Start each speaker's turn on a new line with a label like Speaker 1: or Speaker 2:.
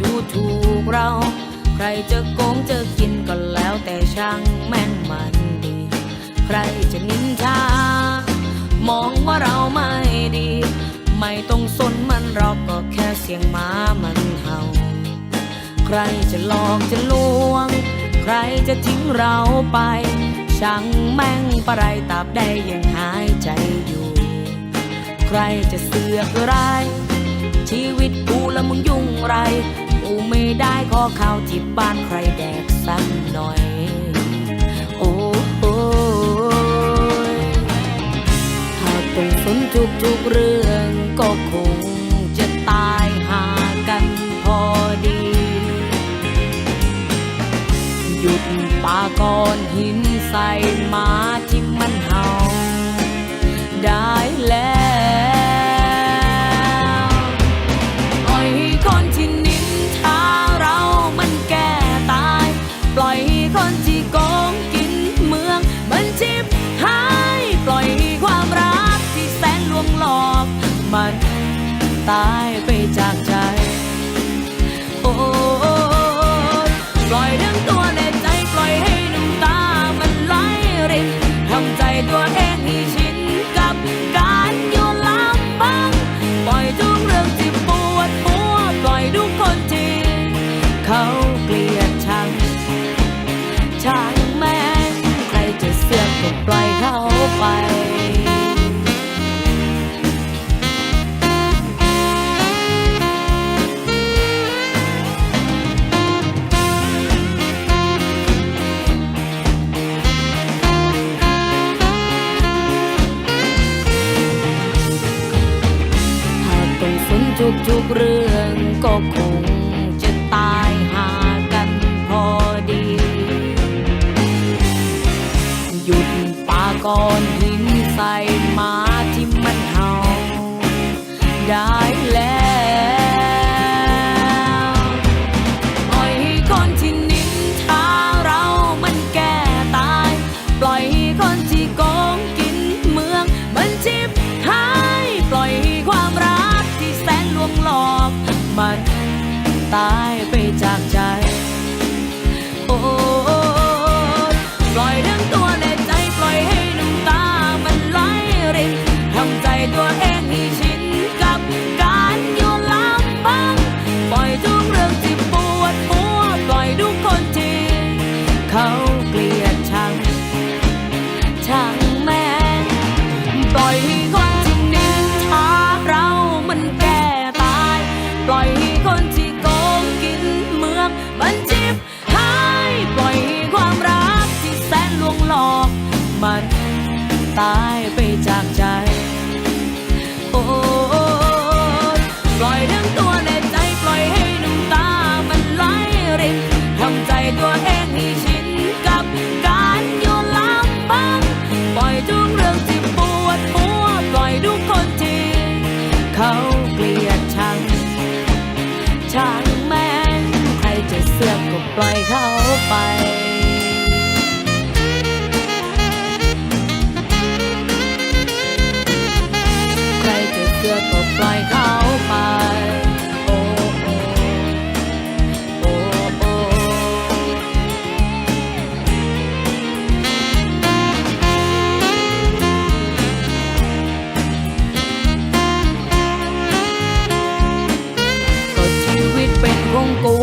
Speaker 1: ดูถูกเรา ใครจะโกงจะกินก็แล้วแต่ช่างแม่งมันดี ใครจะนินทามองว่าเราไม่ดี ไม่ต้องสนมันเราก็แค่เสียงหมามันเห่า ใครจะหลอกจะลวง ใครจะทิ้งเราไป ช่างแม่งปะไรตราบใดยังหายใจอยู่ ใครจะเสือกไรายชีวิตกูแล้วมึงยุ่งไร กูไม่ได้ขอข้าวที่บ้านใครแดกสักหน่อย โอ้โหถ้าต้องสนทุกทุกเรื่องก็คงจะตายหากันพอดี หยุดปาก้อนหินใส่หม มัน ตายไปจากใจ ทุกทุกๆเรื่องก็คงจะตายหากันพอดี หยุดปาก่อนทีายไปจากใจ โอ้ปล่อยทั้งตัวและใจปล่อยให้น้ำตามันไหลทำใจตัวเองให้ชินกับการยู่ลำพังปล่อยทุกเรื่องที่ปวดหัวปล่อยทุกคนที่เขาัน ตายไปจากใจ โอ้ปล่อยทั้งตัวและใจปล่อยให้น้ำตามันไหลรินทำใจตัวเองให้ชินกับการอยู่ลำพังปล่อยทุกเรื่องที่ปวดหัวปล่อยทุกคนที่เขาเกลียดชังชังแม้ใครจะเสือกก็ปล่อยเขาไป ล่อยเขาไปก็ชีวิตเป็นขงกู